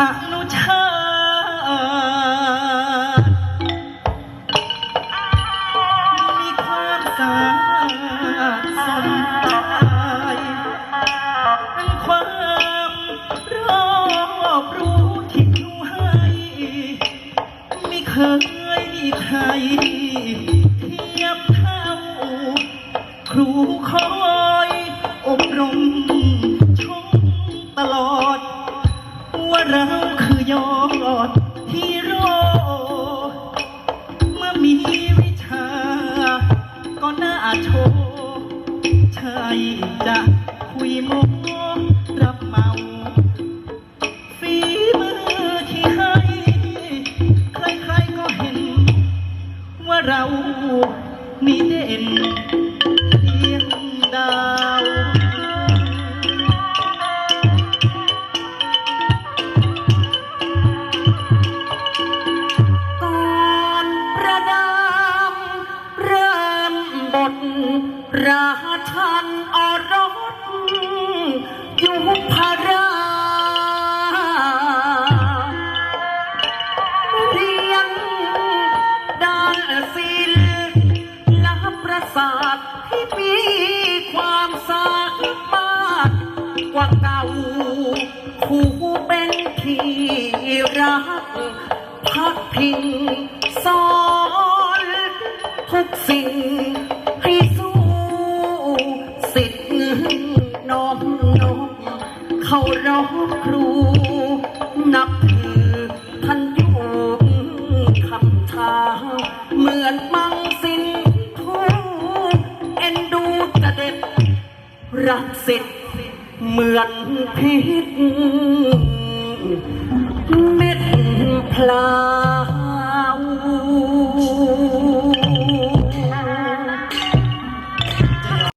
อนุชามีความสาสใความรอบรู้ที่ครูให้ม่เคยมีใครเทียบเท่าครูขอ เราคือยอดฮีโร่เมื่อมีวิชา ก็น่าโชว์ใช่จะคุยโมรับเมาฝีมือที่ให้ ใครๆก็เห็น ว่าเรามีเด่น ราชันอรสยุพราเรียนด้านศิลป์และประสาทที่มีความสามารถกว่าเก่าครูเป็นที่รักพักพิงสอนทุกสิ่ง เขารบครู นับถือท่านโยู่คำทาเหมือนมังสินทูเอ็นดูจะเด็ดรักสิทธิ์เหมือนพิษเม็ดพลา